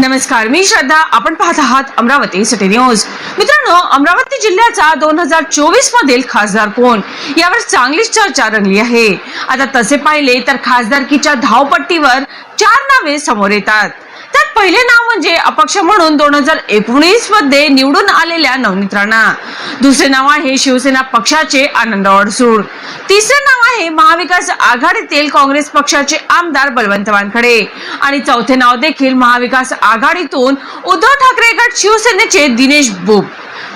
नमस्कार मी श्रद्धा. आपण पाहत आहात अमरावती सिटी न्यूज. मित्रांनो अमरावती जिल्ह्याचा दोन हजार चोवीस मधील खासदार कोण? यावर चांगलीच चर्चा रंगली आहे. आता तसे पाहिले तर खासदारकीच्या धावपट्टीवर चार नावे समोर येतात. त्यात पहिले नाव म्हणजे अपक्ष म्हणून दोन हजार एकोणीसमध्ये निवडून आलेल्या नवनीत राणा दुसरे नाव आहे शिवसेना पक्षाचे आनंद अडसूळ तिसरे नाव आहे महाविकास आघाडीतील काँग्रेस पक्षाचे आमदार बलवंत वानखडे. आणि चौथे नाव देखील महाविकास आघाडीतून उद्धव ठाकरे गट शिवसेनेचे दिनेश बोप.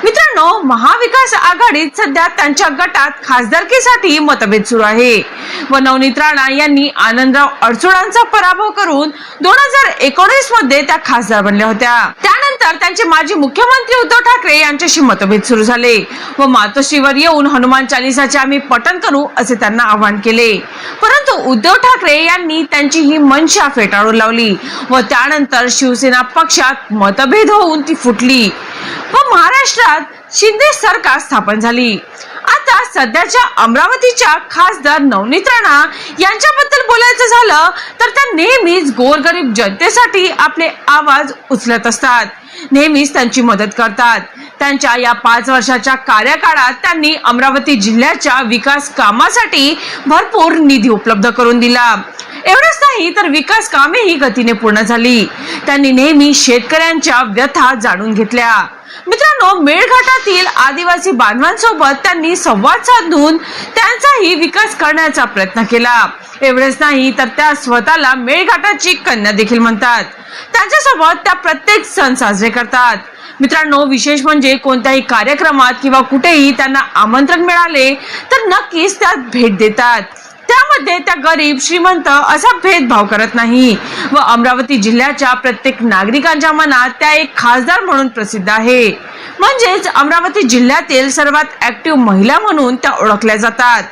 मित्रांनो महाविकास आघाडीत सध्या त्यांच्या गटात खासदारकीसाठी मतभेद सुरू आहे. व नवनीत राणा यांनी आनंदराव अडसुळांचा पराभव करून दोन हजार एकोणीसमध्ये त्या खासदार बनल्या होत्या. त्यानंतर त्यांचे माजी मुख्यमंत्री उद्धव ठाकरे यांच्याशी मतभेद सुरू झाले व मातोश्रीवर येऊन हनुमान चालिसाचे आम्ही पठण करू असे त्यांना आवाहन केले. परंतु उद्धव ठाकरे यांनी त्यांची ही मनशा फेटाळून लावली व त्यानंतर शिवसेना पक्षात मतभेद होऊन ती फुटली. व महाराष्ट्रात शिंदे सरकार स्थापन झाली. आता सध्याच्या अमरावतीच्या खासदार नवनीत राणा यांच्याबद्दल बोलायचं झालं तर त्या नेहमीच गोरगरीब जनतेसाठी आपले आवाज उचलत असतात. नेहमीच त्यांची मदत करतात. त्यांच्या या पाच वर्षाच्या कार्यकाळात त्यांनी अमरावती जिल्ह्याच्या विकास कामासाठी भरपूर निधी उपलब्ध करून दिला. नाही तर विकास कामेही गतीने पूर्ण झाली. त्यांनी नेहमी शेतकऱ्यांच्या व्यथा जाणून घेतल्या. मित्रांनो मेळघाटातील आदिवासी बांधवांसोबत त्यांनी संवाद साधून त्यांचाही विकास करण्याचा प्रयत्न केला. एवढेच नाही तर त्या स्वतःला मेळघाटाची कन्या देखील म्हणतात. त्यांच्यासोबत त्या प्रत्येक सण साजरे करतात. मित्रांनो विशेष म्हणजे कोणत्याही कार्यक्रमात किंवा कुठेही त्यांना आमंत्रण मिळाले तर नक्कीच त्यात भेट देतात. त्यामध्ये त्या गरीब श्रीमंत असा भेदभाव करत नाही. व अमरावती जिल्ह्याच्या प्रत्येक नागरिकांच्या मनात त्या एक खासदार म्हणून प्रसिद्ध आहे. म्हणजेच अमरावती जिल्ह्यातील सर्वात ऍक्टिव्ह महिला म्हणून त्या ओळखल्या जातात.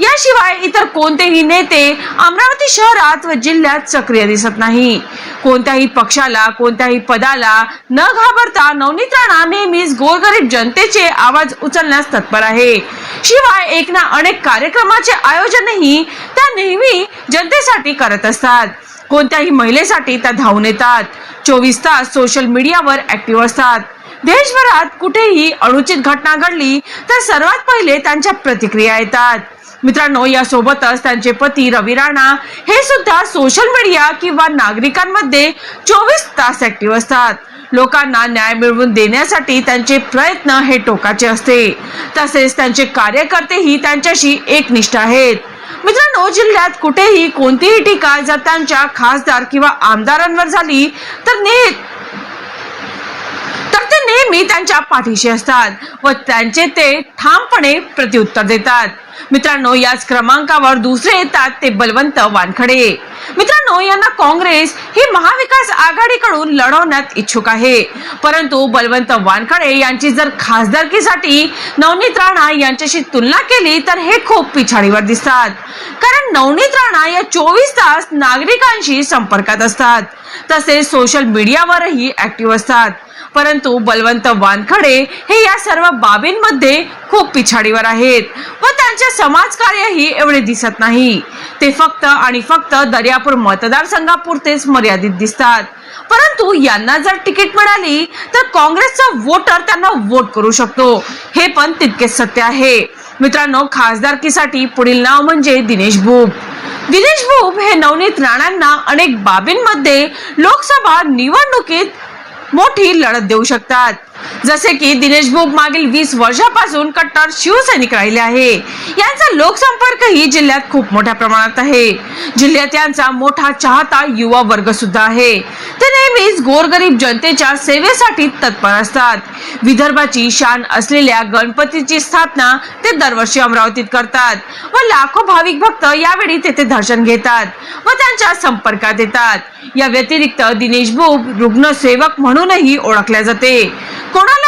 याशिवाय इतर कोणतेही नेते अमरावती शहरात व जिल्ह्यात सक्रिय दिसत नाही. कोणत्याही पक्षाला कोणत्याही पदाला न घाबरता नवनीत राणा नेहमीच गोरगरीब जनतेचे आवाज उचलण्यास तत्पर आहे. शिवाय एक ना अनेक कार्यक्रमाचे आयोजनही त्या नेहमी जनतेसाठी करत असतात. कोणत्याही महिलेसाठी त्या धावून येतात. चोवीस तास सोशल मीडियावर ऍक्टिव्ह असतात. देशभरात कुठेही अनुचित घटना घडली तर सर्वात पहिले त्यांच्या प्रतिक्रिया येतात. मित्रांनो यासोबतच त्यांचे पती रवी राणा हे सुद्धा सोशल मीडिया किंवा नागरिकांमध्ये चोवीस तास ऍक्टिव्ह असतात. लोकांना न्याय मिळवून देण्यासाठी त्यांचे प्रयत्न हे टोकाचे असते. तसेच त्यांचे कार्यकर्तेही त्यांच्याशी एकनिष्ठ आहेत. मित्रांनो जिल्ह्यात कुठेही कोणतीही टीका जर त्यांच्या खासदार किंवा आमदारांवर झाली तर नेत नेहमी त्यांच्या पाठीशी असतात व त्यांचे ते ठामपणे प्रत्युत्तर देतात. मित्रांनो याच क्रमांकावर दुसरे येतात ते बलवंत वानखडे. मित्रांनो यांना काँग्रेस ही महाविकास आघाडीकडून लढवण्यात इच्छुक आहे. परंतु बलवंत वानखडे यांची जर खासदारकीसाठी नवनीत राणा यांच्याशी तुलना केली तर हे खूप पिछाडीवर दिसतात. कारण नवनीत राणा या चोवीस तास नागरिकांशी संपर्कात असतात. तसेच सोशल मीडियावरही ऍक्टिव्ह असतात. परंतु बलवंत वानखडे हे या सर्व बाबींमध्ये खूप पिछाडीवर आहेत व त्यांचे समाजकार्यही एवढे दिसत नाही. ते फक्त आणि फक्त दर्यापूर मतदारसंघापुरतेच मर्यादित दिसतात. परंतु यांना जर तिकीट मिळाली तर काँग्रेसचा वोटर त्यांना वोट करू शकतो. हे पण तितकेच सत्य आहे. मित्रांनो खासदारकीसाठी पुढील नाव म्हणजे दिनेश भूप दिनेश भूप हे नवनीत राणांना अनेक बाबींमध्ये लोकसभा निवडणुकीत मोठी लढत देऊ शकतात. जसे की दिनेश भोग मागील वीस वर्षापासून कट्टर शिवसैनिक राहिले आहे. यांचा लोकसंपर्कही जिल्ह्यात खूप मोठ्या प्रमाणात आहे. जिल्ह्यात यांचा मोठा चाहता युवा वर्ग सुद्धा आहे. ते नेहमीच गोरगरीब जनतेच्या सेवेसाठी तत्पर असतात. विदर्भाची शान असलेल्या गणपतीची स्थापना ते दरवर्षी अमरावतीत करतात व लाखो भाविक भक्त यावेळी तेथे दर्शन घेतात व त्यांच्या संपर्कात येतात. या व्यतिरिक्त दिनेश बुब रुग्णसेवक म्हणूनही ओळखल्या जाते.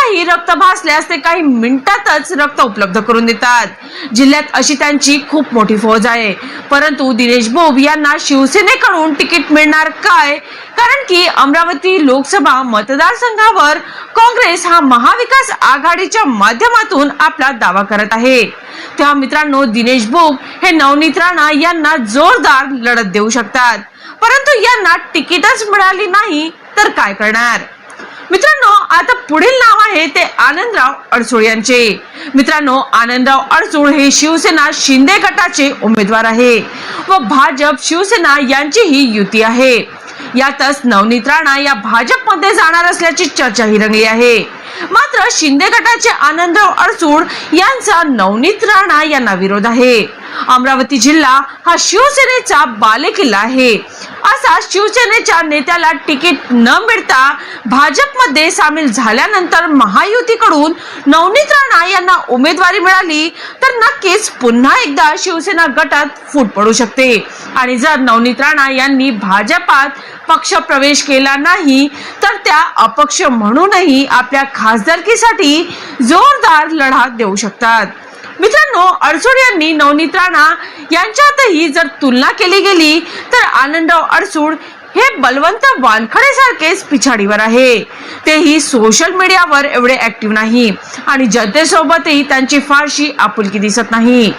कोणालाही रक्त भासल्यास ते काही मिनिटातच रक्त उपलब्ध करून देतात. जिल्ह्यात अशी त्यांची खूप मोठी फौज आहे. परंतु दिनेश बोब यांना शिवसेनेकडून तिकीट मिळणार काय? कारण की अमरावती लोकसभा मतदारसंघावर काँग्रेस हा महाविकास आघाडीच्या माध्यमातून आपला दावा करत आहे. तेव्हा मित्रांनो दिनेश बोब हे नवनीत राणा यांना जोरदार लढत देऊ शकतात. परंतु यांना तिकीटच मिळाली नाही तर काय करणार? मित्रांनो आता पुढील नाव आहे ते आनंदराव अडसूळ यांचे. मित्रांनो आनंदराव अडसूळ हे शिवसेना शिंदे गटाचे उमेदवार आहे व भाजप शिवसेना यांची ही युती आहे. यातच नवनीत राणा या भाजपमध्ये जाणार असल्याची चर्चाही रंगली आहे. मात्र शिंदे गटाचे आनंदराव अडसूळ यांचा नवनीत राणा यांना विरोध आहे. अमरावती जिल्हा हा शिवसेनेचा बालेकिल्ला आहे. असा शिवसेनेच्या नेत्याला तिकीट न मिळता भाजपमध्ये सामील झाल्यानंतर महायुतीकडून नवनीत राणा यांना उमेदवारी मिळाली तर नक्कीच पुन्हा एकदा शिवसेना गटात फूट पडू शकते. आणि जर नवनीत राणा यांनी भाजपात पक्ष प्रवेश केला नाही तर त्या अपक्ष म्हणूनही आपल्या खासदारकीसाठी जोरदार लढा देऊ शकतात. मित्रांनो अडसूळ यांनी नवनीत राणा यांच्यातही जर तुलना केली गेली तर आनंदराव अडसूळ हे बलवंत वानखडे सारखेच पिछाडीवर आहे. तेही सोशल मीडियावर एवढे ऍक्टिव्ह नाही आणि जनतेसोबतही त्यांची फारशी आपुलकी दिसत नाही.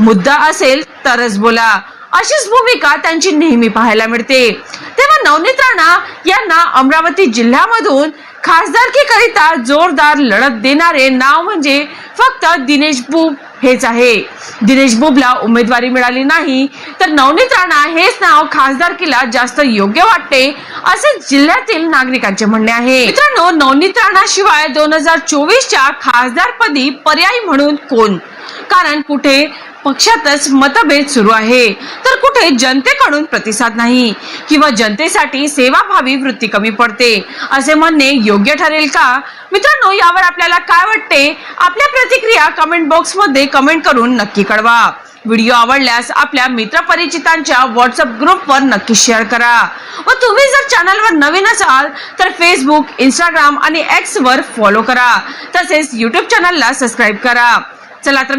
मुद्दा असेल तरच बोला. अशीच भूमिका त्यांची नेहमी पाहायला मिळते. तेव्हा नवनीत राणा यांना अमरावती जिल्ह्यामधून खासदारकीकरिता जोरदार लढत देणारे नाव म्हणजे फक्त दिनेश बुब हेच आहे. दिनेश बुबला उमेदवारी मिळाली नाही तर नवनीत राणा हेच नाव खासदारकीला जास्त योग्य वाटते असे जिल्ह्यातील नागरिकांचे म्हणणे आहे. मित्रांनो नवनीत राणा शिवाय दोन हजार चोवीसच्या खासदारपदी पर्यायी म्हणून कोण? कारण कुठे? पक्षातच मतभेद सुरू आहे. तर कुठे जनतेकडून प्रतिसाद नाही किंवा जनतेसाठी सेवाभावी वृत्ती कमी पडते असे म्हणणे योग्य ठरेल का? मित्रांनो यावर आपल्याला काय वाटते? आपल्या प्रतिक्रिया कमेंट बॉक्समध्ये कमेंट करून नक्की कळवा. व्हिडिओ आवडल्यास आपल्या मित्रपरिचितांच्या व्हॉट्सअप ग्रुपवर नक्की शेअर करा. व तुम्ही जर चॅनलवर नवीन असाल तर फेसबुक इंस्टाग्राम आणि एक्स वर फॉलो करा. तसेच युट्यूब चॅनलला सबस्क्राईब करा. चला तर